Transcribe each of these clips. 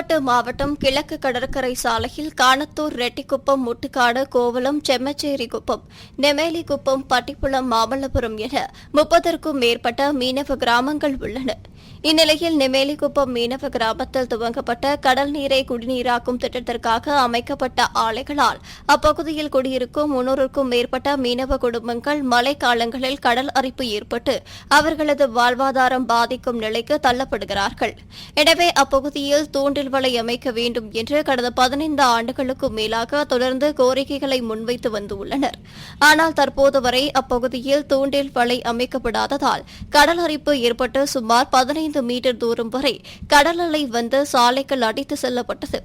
புதுக்கோட்டை மாவட்டம் கிழக்கு கடற்கரை சாலையில் காணத்தூர் ரெட்டிக்குப்பம் முட்டுக்காடு கோவளம் செம்மச்சேரி குப்பம் நெமேலி குப்பம் பட்டிப்புளம் மாமல்லபுரம் என முப்பதற்கும் மேற்பட்ட மீனவ கிராமங்கள் உள்ளன. இந்நிலையில் நெமேலிக்குப்பம் மீனவ கிராமத்தில் துவங்கப்பட்ட கடல் நீரை குடிநீராக்கும் திட்டத்திற்காக அமைக்கப்பட்ட ஆலைகளால் அப்பகுதியில் குடியிருக்கும் முன்னூறுக்கும் மேற்பட்ட மீனவ குடும்பங்கள் மழைக்காலங்களில் கடல் அரிப்பு ஏற்பட்டு அவர்களது வாழ்வாதாரம் பாதிக்கும் நிலைக்கு தள்ளப்படுகிறார்கள். எனவே அப்பகுதியில் தூண்டில் வலை அமைக்க வேண்டும் என்று கடந்த பதினைந்து ஆண்டுகளுக்கும் மேலாக தொடர்ந்து கோரிக்கைகளை முன்வைத்து வந்துள்ளனர். ஆனால் தற்போது வரை அப்பகுதியில் தூண்டில் வலை அமைக்கப்படாததால் கடல் அரிப்பு ஏற்பட்டு சுமார் பதினைந்து மீட்டர் தூரம் வரை கடல் அலை வந்து சாலைகள் அடித்து செல்லப்பட்டது.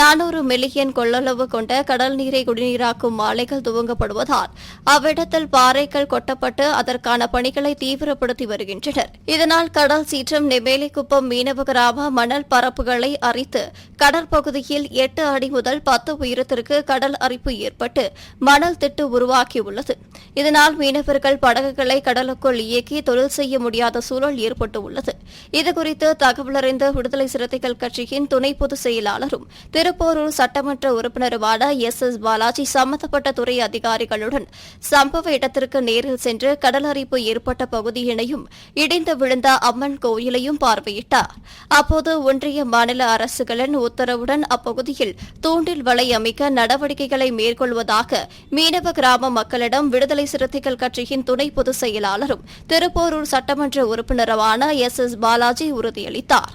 நானூறு மில்லியன் கொள்ளளவு கொண்ட கடல் நீரை குடிநீராக்கும் ஆலைகள் துவங்கப்படுவதால் அவ்விடத்தில் பாறைகள் கொட்டப்பட்டு அதற்கான பணிகளை தீவிரப்படுத்தி வருகின்றனர். இதனால் கடல் சீற்றம் நெமேலிக்குப்பம் மீனவ கிராம மணல் பரப்புகளை அரித்து கடற்பகுதியில் எட்டு அடி முதல் பத்து உயரத்திற்கு கடல் அரிப்பு ஏற்பட்டு மணல் திட்டு உருவாக்கியுள்ளது இதனால் மீனவர்கள் படகுகளை கடலுக்குள் இயக்கி தொழில் செய்ய முடியாத சூழல் ஏற்பட்டுள்ளது. இதுகுறித்து தகவல் அறிந்த விடுதலை சிறுத்தைகள் கட்சியின் துணை பொதுச் செயலாளரும் திருப்போரூர் சட்டமன்ற உறுப்பினருமான எஸ். எஸ். பாலாஜி சம்பந்தப்பட்ட துறை அதிகாரிகளுடன் சம்பவ இடத்திற்கு நேரில் சென்று கடல் அரிப்பு ஏற்பட்ட பகுதியினையும் இடிந்து விழுந்த அம்மன் கோயிலையும் பார்வையிட்டார். அப்போது ஒன்றிய மாநில அரசு அரசுகளின் உத்தரவுடன் அப்பகுதியில் தூண்டில் வலை அமைக்க நடவடிக்கைகளை மேற்கொள்வதாக மீனவ கிராம மக்களிடம் விடுதலை சிறுத்தைகள் கட்சியின் துணை பொதுச் செயலாளரும் திருப்போரூர் சட்டமன்ற உறுப்பினருமான எஸ். எஸ். பாலாஜி உறுதியளித்தார்.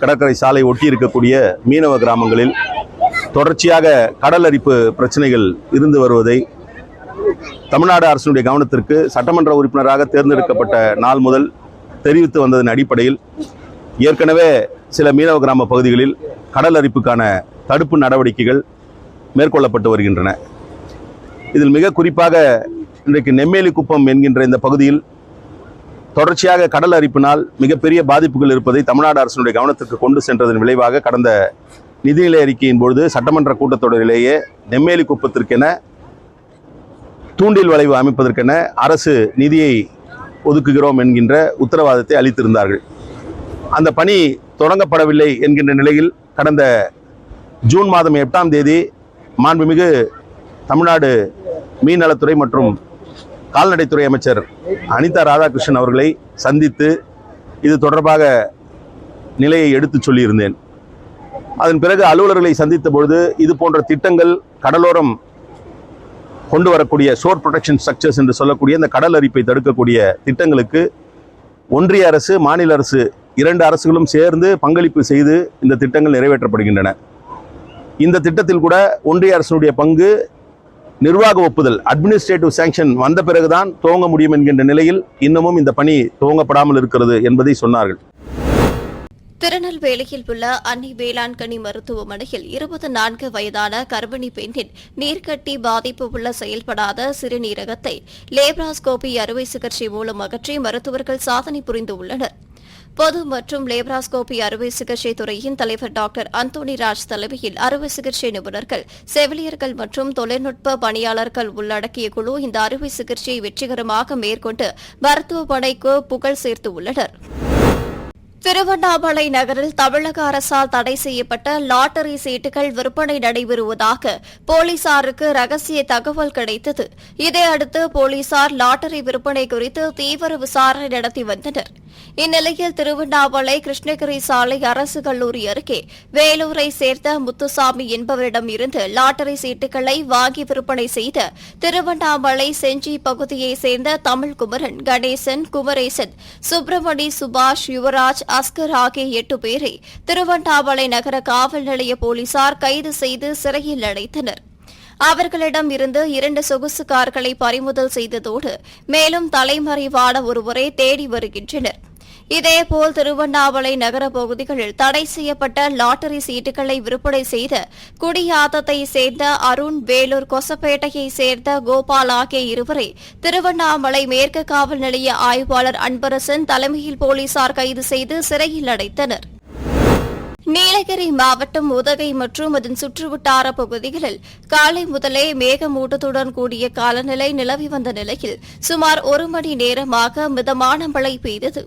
கடற்கரை சாலை ஒட்டி இருக்கக்கூடிய மீனவ கிராமங்களில் தொடர்ச்சியாக கடல் அரிப்பு பிரச்சனைகள் இருந்து வருவதை தமிழ்நாடு அரசினுடைய கவனத்திற்கு சட்டமன்ற உறுப்பினராக தேர்ந்தெடுக்கப்பட்ட நாள் முதல் தெரிவித்து வந்ததன் அடிப்படையில் ஏற்கனவே சில மீனவ கிராம பகுதிகளில் கடல் அரிப்புக்கான தடுப்பு நடவடிக்கைகள் மேற்கொள்ளப்பட்டு வருகின்றன. இதில் மிக குறிப்பாக இன்றைக்கு நெம்மேலி குப்பம் என்கின்ற இந்த பகுதியில் தொடர்ச்சியாக கடல் அரிப்பினால் மிகப்பெரிய பாதிப்புகள் இருப்பதை தமிழ்நாடு அரசினுடைய கவனத்திற்கு கொண்டு சென்றதன் விளைவாக கடந்த நிதிநிலை அறிக்கையின் பொழுது சட்டமன்ற கூட்டத்தொடரிலேயே நெம்மேலி குப்பத்திற்கென தூண்டில் வளைவு அமைப்பதற்கென அரசு நிதியை ஒதுக்குகிறோம் என்கின்ற உத்தரவாதத்தை அளித்திருந்தார்கள். அந்த பணி தொடங்கப்படவில்லை என்கின்ற நிலையில் கடந்த ஜூன் மாதம் எட்டாம் தேதி மாண்புமிகு தமிழ்நாடு மீன்நலத்துறை மற்றும் கால்நடைத்துறை அமைச்சர் அனிதா ராதாகிருஷ்ணன் அவர்களை சந்தித்து இது தொடர்பாக நிலையை எடுத்து சொல்லியிருந்தேன். அதன் பிறகு அலுவலர்களை சந்தித்த பொழுது இது போன்ற திட்டங்கள் கடலோரம் கொண்டு வரக்கூடிய ஷோர் ப்ரொடெக்ஷன் ஸ்ட்ரக்சர்ஸ் என்று சொல்லக்கூடிய இந்த கடல் அரிப்பை தடுக்கக்கூடிய திட்டங்களுக்கு ஒன்றிய அரசு மாநில அரசு இரண்டு அரசுகளும் சேர்ந்து பங்களிப்பு செய்து இந்த திட்டங்கள் நிறைவேற்றப்படுகின்றன. இந்த திட்டத்தில் கூட ஒன்றிய அரசினுடைய பங்கு நிர்வாக ஒப்புதல் அட்மினிஸ்ட்ரேட்டிவ் சாங்ஷன் வந்த பிறகுதான் துவங்க முடியும் என்கின்ற நிலையில் இன்னமும் இந்த பணி துவங்கப்படாமல் இருக்கிறது என்பதை சொன்னார்கள். திருநெல்வேலியில் உள்ள அன்னை வேளாண்கனி மருத்துவமனையில் இருபத்தி நான்கு வயதான கர்ப்பிணி பெண்ணின் நீர்க்கட்டி பாதிப்பு உள்ள செயல்படாத சிறுநீரகத்தை லேப்ராஸ்கோபி அறுவை சிகிச்சை மூலம் அகற்றி மருத்துவர்கள் சாதனை புரிந்துள்ளனா் பொது மற்றும் லேப்ராஸ்கோபி அறுவை சிகிச்சை துறையின் தலைவர் டாக்டர் அந்தோனி ராஜ் தலைமையில் அறுவை சிகிச்சை நிபுணர்கள் செவிலியர்கள் மற்றும் தொழில்நுட்ப பணியாளர்கள் உள்ளடக்கிய குழு இந்த அறுவை சிகிச்சையை வெற்றிகரமாக மேற்கொண்டு மருத்துவமனைக்கு புகழ் சேர்த்துள்ளனா் திருவண்ணாமலை நகரில் தமிழக அரசால் தடை செய்யப்பட்ட லாட்டரி சீட்டுகள் விற்பனை நடைபெறுவதாக போலீசாருக்கு ரகசிய தகவல் கிடைத்தது. இதையடுத்து போலீசார் லாட்டரி விற்பனை குறித்து தீவிர விசாரணை நடத்தி வந்தனர். இந்நிலையில் திருவண்ணாமலை கிருஷ்ணகிரி சாலை அரசு கல்லூரி அருகே வேலூரை சேர்ந்த முத்துசாமி என்பவரிடம் இருந்து லாட்டரி சீட்டுகளை வாங்கி விற்பனை செய்த திருவண்ணாமலை செஞ்சி பகுதியைச் சேர்ந்த தமிழ்குமரன் கணேசன் குமரேசன் சுப்பிரமணி சுபாஷ் யுவராஜ் பாஸ்கர் ஆகிய எட்டு பேரை திருவண்ணாமலை நகர காவல் நிலைய போலீசார் கைது செய்து சிறையில் அடைத்தனர். அவர்களிடம் இருந்து இரண்டு சொகுசு கார்களை பறிமுதல் செய்ததோடு மேலும் தலைமறைவான ஒருவரை தேடி வருகின்றனர். இதேபோல் திருவண்ணாமலை நகர பகுதிகளில் தடை செய்யப்பட்ட லாட்டரி சீட்டுகளை விற்பனை செய்த குடியாத்தத்தை சேர்ந்த அருண் வேலூர் கொசப்பேட்டையை சேர்ந்த கோபால் ஆகிய இருவரை திருவண்ணாமலை மேற்கு காவல் நிலைய ஆய்வாளர் அன்பரசன் தலைமையில் போலீசார் கைது செய்து சிறையில் அடைத்தனர். நீலகிரி மாவட்டம் உதகை மற்றும் அதன் சுற்றுவட்டார பகுதிகளில் காலை முதலே மேகமூட்டத்துடன் கூடிய காலநிலை நிலவி வந்த நிலையில் சுமார் ஒரு மணி நேரமாக மிதமான மழை பெய்தது.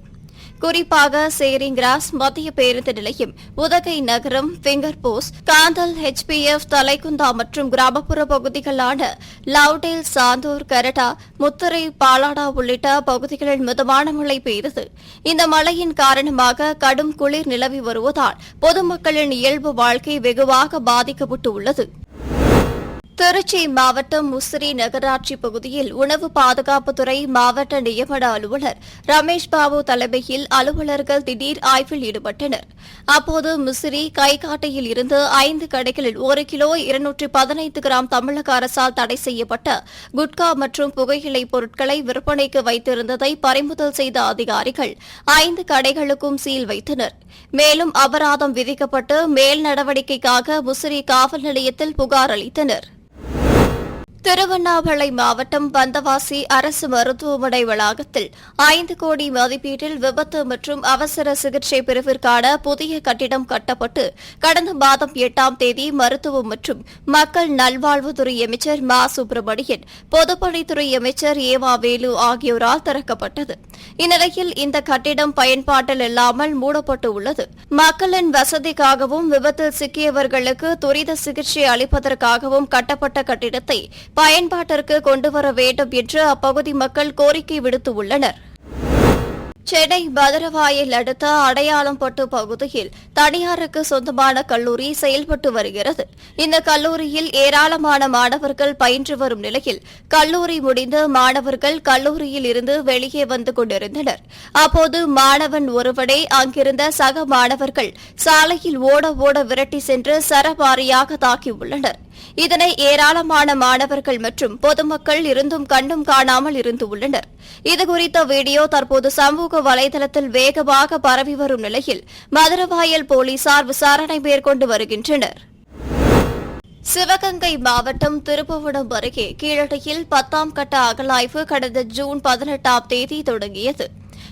குறிப்பாக சேரிங் கிராஸ் மத்திய பேருந்து நிலையம் உதகை நகரம் finger post Kanthal HPF Thalakundha மற்றும் கிராமப்புற பகுதிகளான லவ்டேல் சாந்தூர் கரடா முத்துரை பாலாடா உள்ளிட்ட பகுதிகளில் மிதமான மழை பெய்தது. இந்த மழையின் காரணமாக கடும் குளிர் நிலவி வருவதால் பொதுமக்களின் இயல்பு வாழ்க்கை வெகுவாக பாதிக்கப்பட்டு உள்ளது திருச்சி மாவட்டம் முசிறி நகராட்சி பகுதியில் உணவு பாதுகாப்புத்துறை மாவட்ட நியமன அலுவலர் ரமேஷ் பாபு தலைமையில் அலுவலர்கள் திடீர் ஆய்வில் ஈடுபட்டனர். அப்போது முசிறி கைகாட்டையில் இருந்து ஐந்து கடைகளில் ஒரு கிலோ இருநூற்றி பதினைந்து கிராம் தமிழக அரசால் தடை செய்யப்பட்ட குட்கா மற்றும் புகையிலை பொருட்களை விற்பனைக்கு வைத்திருந்ததை பறிமுதல் செய்த அதிகாரிகள் ஐந்து கடைகளுக்கும் சீல் வைத்தனர். மேலும் அபராதம் விதிக்கப்பட்டு மேல் நடவடிக்கைக்காக முசிறி காவல் நிலையத்தில் புகார் அளித்தனர். திருவண்ணாமலை மாவட்டம் பந்தவாசி அரசு மருத்துவமனை வளாகத்தில் ஐந்து கோடி மதிப்பீட்டில் விபத்து மற்றும் அவசர சிகிச்சை பிரிவிற்கான புதிய கட்டிடம் கட்டப்பட்டு கடந்த மாதம் எட்டாம் தேதி மருத்துவம் மற்றும் மக்கள் நல்வாழ்வுத்துறை அமைச்சர் மா. சுப்பிரமணியன் பொதுப்பணித்துறை அமைச்சர் ஏவா வேலு ஆகியோரால் திறக்கப்பட்டது. இந்நிலையில் இந்த கட்டிடம் பயன்பாட்டில் இல்லாமல் மூடப்பட்டு உள்ளது. மக்களின் வசதிக்காகவும் விபத்தில் சிக்கியவர்களுக்கு துரித சிகிச்சை அளிப்பதற்காகவும் கட்டப்பட்ட கட்டிடத்தை பயன்பாட்டிற்கு கொண்டுவர வேண்டும் என்று அப்பகுதி மக்கள் கோரிக்கை விடுத்துள்ளனா் சென்னை மதுரவாயில் அடுத்த அடையாளம்பட்டு பகுதியில் தனியாருக்கு சொந்தமான கல்லூரி செயல்பட்டு வருகிறது. இந்த கல்லூரியில் ஏராளமான மாணவர்கள் பயின்று வரும் நிலையில் கல்லூரி முடிந்து மாணவர்கள் கல்லூரியில் இருந்து வெளியே வந்து கொண்டிருந்தனர். அப்போது மாணவன் ஒருவனே அங்கிருந்த சக மாணவர்கள் சாலையில் ஓட ஓட விரட்டி சென்று சரமாரியாக தாக்கியுள்ளனர் இதனை ஏராளமான மாணவர்கள் மற்றும் பொதுமக்கள் இருந்தும் கண்டும் காணாமல் இருந்து உள்ளனர். இதுகுறித்த வீடியோ தற்போது சமூக வலைதளத்தில் வேகமாக பரவி வரும் நிலையில் மதுரவாயல் போலீசார் விசாரணை மேற்கொண்டு வருகின்றனர். சிவகங்கை மாவட்டம் திருப்புவனம் அருகே கீழடியில் பத்தாம் கட்ட அகலாய்வு கடந்த ஜூன் பதினெட்டாம் தேதி தொடங்கியது.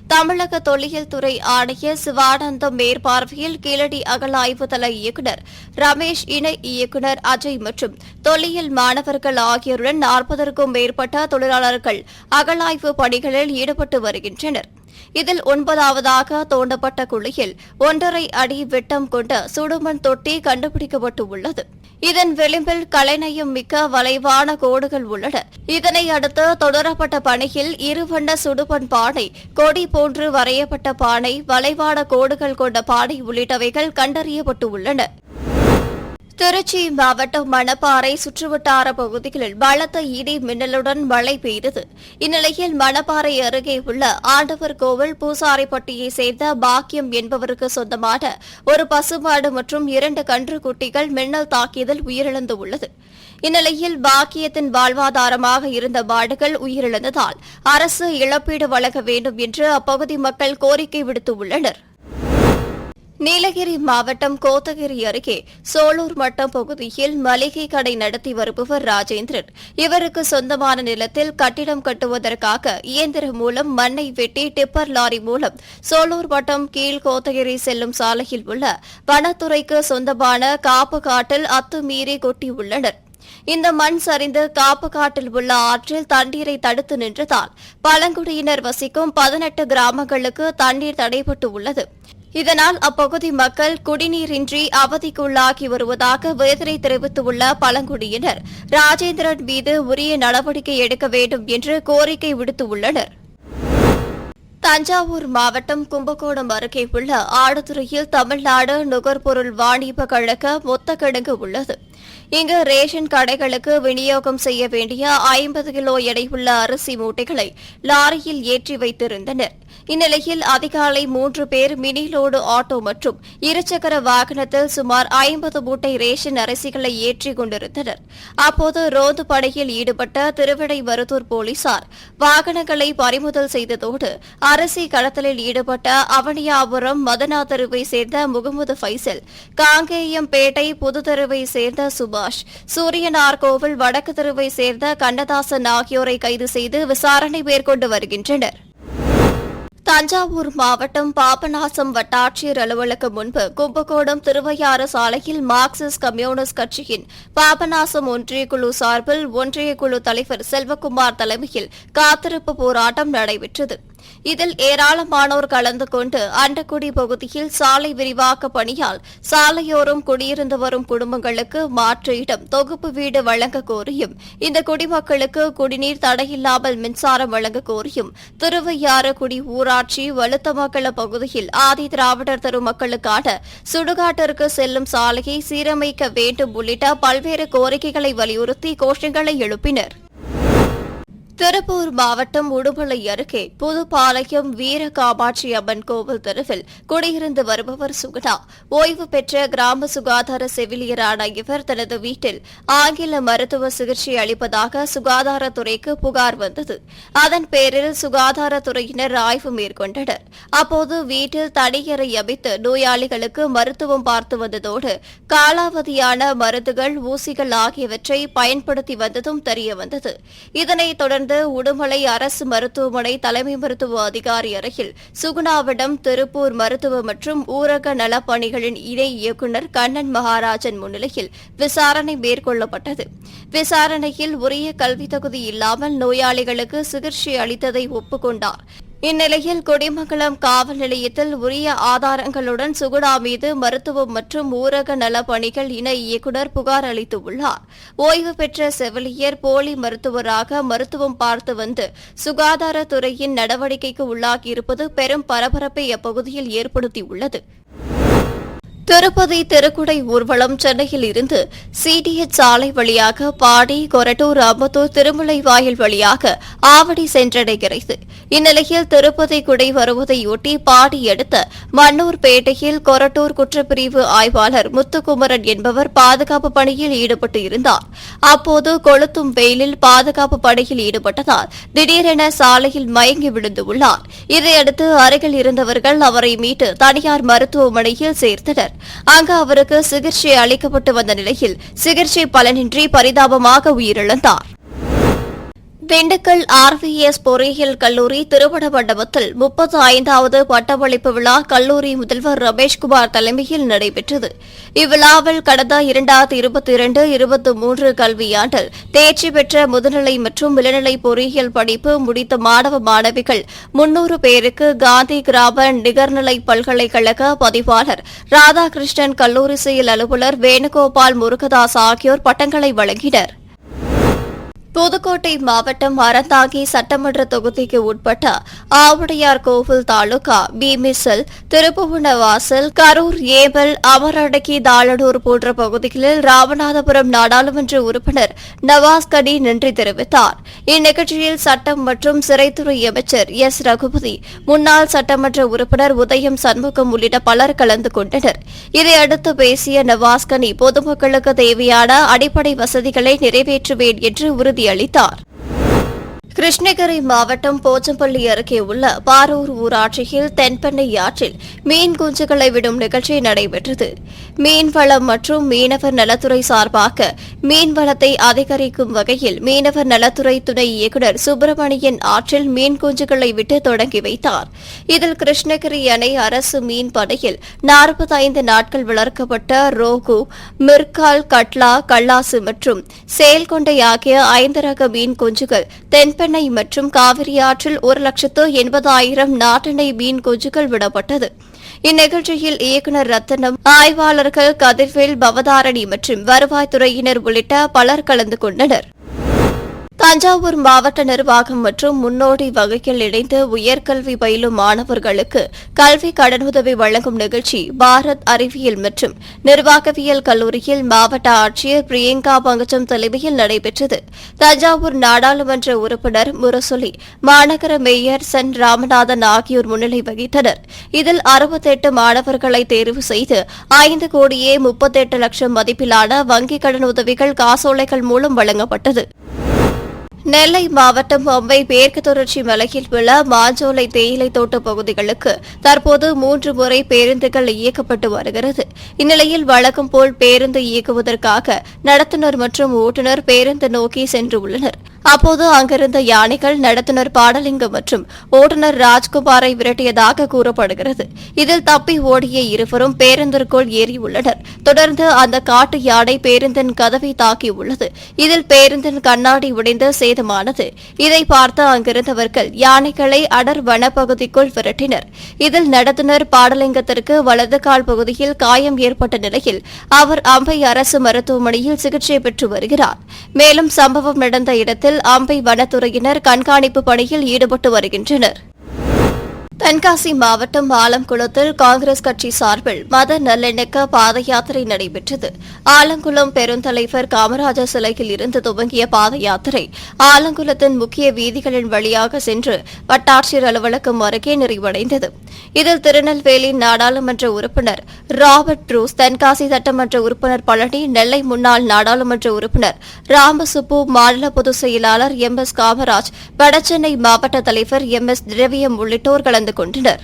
தமிழக தொல்லியல் துறை ஆணையர் சிவானந்தம் மேற்பார்வையில் கீழடி அகலாய்வு தள இயக்குநர் ரமேஷ் இணை இயக்குநர் அஜய் மற்றும் தொல்லியல் மாணவர்கள் ஆகியோருடன் நாற்பதற்கும் மேற்பட்ட தொழிலாளர்கள் அகலாய்வு பணிகளில் ஈடுபட்டு வருகின்றனர். இதில் ஒன்பதாவதாக தோண்டப்பட்ட குழியில் ஒன்றரை அடி விட்டம் கொண்ட சுடுமண் தொட்டி கண்டுபிடிக்கப்பட்டு உள்ளது இதன் விளிம்பில் கலைநயம் மிக்க வளைவான கோடுகள் உள்ளன. இதனை அடுத்து தொடரப்பட்ட பணியில் இருவண்ண சுடுபண் பானை கொடி போன்று வரையப்பட்ட பானை வளைவான கோடுகள் கொண்ட பானை உள்ளிட்டவைகள் கண்டறியப்பட்டு உள்ளன. திருச்சி மாவட்டம் மணப்பாறை சுற்றுவட்டார பகுதிகளில் பலத்த இடி மின்னலுடன் மழை பெய்தது. இந்நிலையில் மணப்பாறை அருகே உள்ள ஆண்டவர் கோவில் பூசாரிப்பட்டியை சேர்ந்த பாக்கியம் என்பவருக்கு சொந்தமான ஒரு பசுமாடு மற்றும் இரண்டு கன்று குட்டிகள் மின்னல் தாக்கியதில் உயிரிழந்துள்ளது. இந்நிலையில் பாக்கியத்தின் வாழ்வாதாரமாக இருந்த மாடுகள் உயிரிழந்ததால் அரசு இழப்பீடு வழங்க வேண்டும் என்று அப்பகுதி மக்கள் கோரிக்கை விடுத்துள்ளனா் நீலகிரி மாவட்டம் கோத்தகிரி அருகே சோலூர் மட்டம் பகுதியில் மளிகை கடை நடத்தி வருபவர் ராஜேந்திரன். இவருக்கு சொந்தமான நிலத்தில் கட்டிடம் கட்டுவதற்காக இயந்திரம் மூலம் மண்ணை வெட்டி டிப்பர் லாரி மூலம் சோலூர் மட்டம் கீழ் கோத்தகிரி செல்லும் சாலையில் உள்ள வனத்துறைக்கு சொந்தமான காப்பு காட்டில் அத்துமீறி கொட்டியுள்ளனர். இந்த மண் சரிந்து காப்பு காட்டில் உள்ள ஆற்றில் தண்ணீரை தடுத்து நின்றதால் பழங்குடியினர் வசிக்கும் பதினெட்டு கிராமங்களுக்கு தண்ணீர் தடைபட்டு உள்ளது இதனால் அப்பகுதி மக்கள் குடிநீரின்றி அவதிக்குள்ளாகி வருவதாக வேதனை தெரிவித்துள்ள பழங்குடியினர் ராஜேந்திரன் மீது உரிய நடவடிக்கை எடுக்க வேண்டும் என்று கோரிக்கை விடுத்துள்ளனர். தஞ்சாவூர் மாவட்டம் கும்பகோணம் அருகே உள்ள ஆடுதுறையில் தமிழ்நாடு நுகர்பொருள் வாணிப கழக மொத்த கிடங்கு உள்ளது. இங்கு ரேஷன் கடைகளுக்கு விநியோகம் செய்ய வேண்டிய ஐம்பது கிலோ எடையுள்ள அரிசி மூட்டைகளை லாரியில் ஏற்றி வைத்திருந்தனர். இந்நிலையில் அதிகாலை மூன்று பேர் மினி லோடு ஆட்டோ மற்றும் இருசக்கர வாகனத்தில் சுமார் ஐம்பது மூட்டை ரேஷன் அரிசிகளை ஏற்றிக் கொண்டிருந்தனர். அப்போது ரோந்து படையில் ஈடுபட்ட திருவிடை திருவிடைமருதூர் போலீசார் வாகனங்களை பறிமுதல் செய்ததோடு அரிசி கடத்தலில் ஈடுபட்ட அவனியாபுரம் மதனா தெருவை சேர்ந்த முகமது ஃபைசல் காங்கேயம்பேட்டை புதுத்தெருவை சேர்ந்த சுபாஷ். சூரியனார் கோவில் வடக்கு தெருவை சேர்ந்த கண்ணதாசன் ஆகியோரை கைது செய்து விசாரணை மேற்கொண்டு வருகின்றனர். தஞ்சாவூர் மாவட்டம் பாபநாசம் வட்டாட்சியர் அலுவலகம் முன்பு கும்பகோணம் திருவையாறு சாலையில் மார்க்சிஸ்ட் கம்யூனிஸ்ட் கட்சியின் பாபநாசம் ஒன்றிய குழு சார்பில் ஒன்றிய குழு தலைவர் செல்வகுமார் தலைமையில் காத்திருப்பு போராட்டம் நடைபெற்றது. இதில் ஏராளமானோர் கலந்து கொண்டு அண்டக்குடி பகுதியில் சாலை விரிவாக்க பணியால் சாலையோரம் குடியிருந்து வரும் குடும்பங்களுக்கு மாற்று இடம் தொகுப்பு வீடு வழங்க கோரியும் இந்த குடிமக்களுக்கு குடிநீர் தடையில்லாமல் மின்சாரம் வழங்க கோரியும் திருவையாறுகுடி ஊராட்சி வலுத்தமக்கள பகுதியில் ஆதி திராவிடர் தெரு மக்களுக்கான சுடுகாட்டிற்கு செல்லும் சாலையை சீரமைக்க வேண்டும் உள்ளிட்ட பல்வேறு கோரிக்கைகளை வலியுறுத்தி கோஷங்களை எழுப்பினர். திருப்பூர் மாவட்டம் உடுமலை அருகே புதுப்பாளையம் வீர காமாட்சி அம்மன் கோவில் தெருவில் குடியிருந்து வருபவர் சுகுணா. ஓய்வு பெற்ற கிராம சுகாதார செவிலியரான இவர் தனது வீட்டில் ஆங்கில மருத்துவ சிகிச்சை அளிப்பதாக சுகாதாரத்துறைக்கு புகார் வந்தது. அதன் பேரில் சுகாதாரத்துறையினர் ஆய்வு மேற்கொண்டனர். அப்போது வீட்டில் தனியறை அமைத்து நோயாளிகளுக்கு மருத்துவம் பார்த்து வந்ததோடு காலாவதியான மருந்துகள் ஊசிகள் ஆகியவற்றை பயன்படுத்தி வந்ததும் தெரியவந்தது இதனைத் தொடர்ந்து உடுமலை அரசு மருத்துவமனை தலைமை மருத்துவ அதிகாரி அறையில் சுகுணாவிடம் திருப்பூர் மருத்துவ மற்றும் ஊரக நலப்பணிகளின் இணை இயக்குநர் கண்ணன் மகாராஜன் முன்னிலையில் விசாரணை மேற்கொள்ளப்பட்டது. விசாரணையில் உரிய கல்வி தகுதி இல்லாமல் நோயாளிகளுக்கு சிகிச்சை அளித்ததை ஒப்புக்கொண்டார். இந்நிலையில் கொடிமங்கலம் காவல் நிலையத்தில் உரிய ஆதாரங்களுடன் சுகுடா மீது மருத்துவம் மற்றும் ஊரக நலப்பணிகள் இணை இயக்குநர் புகார் அளித்துள்ளார். ஓய்வு பெற்ற செவிலியர் போலி மருத்துவராக மருத்துவம் பார்த்து வந்து சுகாதாரத்துறையின் நடவடிக்கைக்கு உள்ளாகியிருப்பது பெரும் பரபரப்பை அப்பகுதியில் ஏற்படுத்தியுள்ளது. திருப்பதி திருக்குடை ஊர்வலம் சென்னையில் இருந்து சிடிஎச் சாலை வழியாக பாடி கொரட்டூர் அம்பத்தூர் திருமலை வாயில் வழியாக ஆவடி சென்றடைகிறது. இந்நிலையில் திருப்பதி குடை வருவதையொட்டி பாடி அடுத்த மன்னூர்பேட்டையில் கொரட்டூர் குற்றப்பிரிவு ஆய்வாளர் முத்துக்குமரன் என்பவர் பாதுகாப்பு பணியில் ஈடுபட்டு இருந்தார். அப்போது கொளுத்தும் வெயிலில் பாதுகாப்பு பணியில் ஈடுபட்டதால் திடீரென சாலையில் மயங்கி விழுந்துள்ளார் இதையடுத்து அருகில் இருந்தவர்கள் அவரை மீட்டு தனியார் மருத்துவமனையில் சேர்த்தனர். அங்கு அவருக்கு சிகிச்சை அளிக்கப்பட்டு வந்த நிலையில் சிகிச்சை பலனின்றி பரிதாபமாக உயிரிழந்தார். திண்டுக்கல் ஆர்விஎஸ் பொறியியல் கல்லூரி திருமண மண்டபத்தில் முப்பத்து ஐந்தாவது பட்டமளிப்பு விழா கல்லூரி முதல்வர் ரமேஷ்குமார் தலைமையில் நடைபெற்றது. இவ்விழாவில் கடந்த இரண்டாயிரத்தி இருபத்தி இரண்டு இருபத்தி மூன்று கல்வியாண்டில் தேர்ச்சி பெற்ற முதுநிலை மற்றும் இளநிலை பொறியியல் படிப்பு முடித்த மாணவ மாணவிகள் முன்னூறு பேருக்கு காந்தி கிராம நிகர்நிலை பல்கலைக்கழக பதிவாளர் ராதாகிருஷ்ணன் கல்லூரி செயல் அலுவலர் வேணுகோபால் முருகதாஸ் ஆகியோர் பட்டங்களை வழங்கினர். புதுக்கோட்டை மாவட்டம் அறந்தாங்கி சட்டமன்ற தொகுதிக்கு உட்பட்ட ஆவுடையார் கோவில் தாலுகா பீமிசல் திருப்புவனவாசல் கரூர் ஏபல் அமரடக்கி தாளனூர் போன்ற பகுதிகளில் ராமநாதபுரம் நாடாளுமன்ற உறுப்பினர் நவாஸ் கனி நன்றி தெரிவித்தார். இந்நிகழ்ச்சியில் சட்டம் மற்றும் சிறைத்துறை அமைச்சர் எஸ். ரகுபதி முன்னாள் சட்டமன்ற உறுப்பினர் உதயம் சண்முகம் உள்ளிட்ட பலர் கலந்து கொண்டனர். இதையடுத்து பேசிய நவாஸ் கனி பொதுமக்களுக்கு தேவையான அடிப்படை வசதிகளை நிறைவேற்றுவேன் என்று உறுதி உறுதியளித்தார் கிருஷ்ணகிரி மாவட்டம் போச்சம்பள்ளி அருகே உள்ள பாரூர் ஊராட்சியில் தென்பெண்ணை ஆற்றில் மீன் குஞ்சுகளை விடும் நிகழ்ச்சி நடைபெற்றது. மீன்வளம் மற்றும் மீனவர் நலத்துறை சார்பாக மீன்வளத்தை அதிகரிக்கும் வகையில் மீனவர் நலத்துறை துணை இயக்குநர் சுப்பிரமணியன் ஆற்றில் மீன் குஞ்சுகளை விட்டு தொடங்கி வைத்தார். இதில் கிருஷ்ணகிரி அணை அரசு மீன் படையில் நாற்பத்தைந்து நாட்கள் வளர்க்கப்பட்ட ரோகு மிர்கால் கட்லா கல்லாசு மற்றும் செயல்கொண்டை ஆகிய ஐந்து ரக மீன் குஞ்சுகள் தென்பெண்ணை மற்றும் காவிரி ஆற்றில் ஒரு லட்சத்து எண்பதாயிரம் நாட்டணை மீன் குஞ்சுகள் விடப்பட்டது. இந்நிகழ்ச்சியில் இயக்குநர் ரத்தனம் ஆய்வாளர்கள் கதிர்வேல் பவதாரணி மற்றும் வருவாய்த்துறையினர் உள்ளிட்ட பலர் கலந்து கொண்டனர். தஞ்சாவூர் மாவட்ட நிர்வாகம் மற்றும் முன்னோடி வகையில் இணைந்து உயர்கல்வி பயிலும் மாணவர்களுக்கு கல்வி கடனுதவி வழங்கும் நிகழ்ச்சி பாரத் அறிவியல் மற்றும் நிர்வாகவியல் கல்லூரியில் மாவட்ட ஆட்சியர் பிரியங்கா பங்கஜம் தலைமையில் நடைபெற்றது. தஞ்சாவூர் நாடாளுமன்ற உறுப்பினர் முரசொலி மாநகர மேயர் சென் ராமநாதன் ஆகியோர் முன்னிலை வகித்தனர். இதில் அறுபத்தெட்டு மாணவர்களை தேர்வு செய்து ஐந்து கோடியே முப்பத்தெட்டு லட்சம் மதிப்பிலான வங்கிக் கடன் உதவிகள் காசோலைகள் மூலம் வழங்கப்பட்டது. நெல்லை மாவட்டம் பம்பை மேற்கு தொடர்ச்சி மலையில் உள்ள மாஞ்சோலை தேயிலை தோட்ட பகுதிகளுக்கு தற்போது மூன்று முறை பேருந்துகள் இயக்கப்பட்டு வருகிறது. இந்நிலையில் வழக்கம் போல் பேருந்து இயக்குவதற்காக நடத்துனர் மற்றும் ஓட்டுநர் பேருந்து நோக்கி சென்று உள்ளனர். அப்போது அங்கிருந்த யானைகள் நடத்துனர் பாடலிங்கம் மற்றும் ஓட்டுநர் ராஜ்குமாரை விரட்டியதாக கூறப்படுகிறது. இதில் தப்பி ஓடிய இருவரும் பேருந்திற்குள் ஏறியுள்ளனர். தொடர்ந்து அந்த காட்டு யானை பேருந்தின் கதவை தாக்கியுள்ளது. இதில் பேருந்தின் கண்ணாடி உடைந்து சேதமானது. இதை பார்த்து அங்கிருந்தவர்கள் யானைகளை அடர் வனப்பகுதிக்குள் விரட்டினர். இதில் நடத்துனர் பாடலிங்கத்திற்கு வலது கால் பகுதியில் காயம் ஏற்பட்ட நிலையில் அவர் அம்பை அரசு மருத்துவமனையில் சிகிச்சை பெற்று வருகிறார். மேலும் சம்பவம் நடந்த இடத்தில் அம்பை வனத்துறையினர் கண்காணிப்பு பணியில் ஈடுபட்டு வருகின்றனர். தென்காசி மாவட்டம் ஆலங்குளத்தில் காங்கிரஸ் கட்சி சார்பில் மத நல்லிணக்க பாத யாத்திரை நடைபெற்றது. ஆலங்குளம் பெருந்தலைவர் காமராஜர் சிலையில் இருந்து துவங்கிய பாத யாத்திரை ஆலங்குளத்தின் முக்கிய வீதிகளின் வழியாக சென்று வட்டாட்சியர் அலுவலகம் அருகே நிறைவடைந்தது. இதில் திருநெல்வேலி நாடாளுமன்ற உறுப்பினர் ராபர்ட் ட்ரூஸ் தென்காசி சட்டமன்ற உறுப்பினர் பழனி நெல்லை முன்னாள் நாடாளுமன்ற உறுப்பினர் ராமசுப்பு மாநில பொதுச் செயலாளர் எம் எஸ் காமராஜ் வடசென்னை மாவட்ட தலைவர் எம் எஸ் திரவியம் உள்ளிட்டோர் கலந்து கொண்டனர்.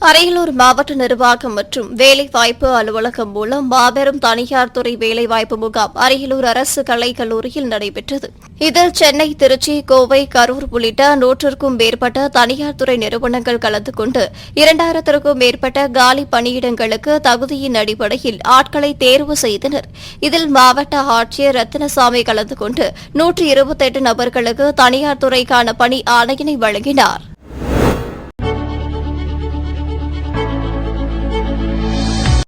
அரியலூர் மாவட்ட நிர்வாகம் மற்றும் வேலைவாய்ப்பு அலுவலகம் மூலம் மாபெரும் தனியார் துறை வேலைவாய்ப்பு முகாம் அரியலூர் அரசு கலைக் கல்லூரியில் நடைபெற்றது. இதில் சென்னை திருச்சி கோவை கரூர் உள்ளிட்ட நூற்றுக்கும் மேற்பட்ட தனியார் துறை நிறுவனங்கள் கலந்து கொண்டு இரண்டாயிரத்திற்கும் மேற்பட்ட காலி பணியிடங்களுக்கு தகுதியின் அடிப்படையில் ஆட்களை தேர்வு செய்தனர். இதில் மாவட்ட ஆட்சியர் ரத்தினசாமி கலந்து கொண்டு நூற்று இருபத்தெட்டு நபர்களுக்கு தனியார் துறைக்கான பணி ஆணையினை வழங்கினார்.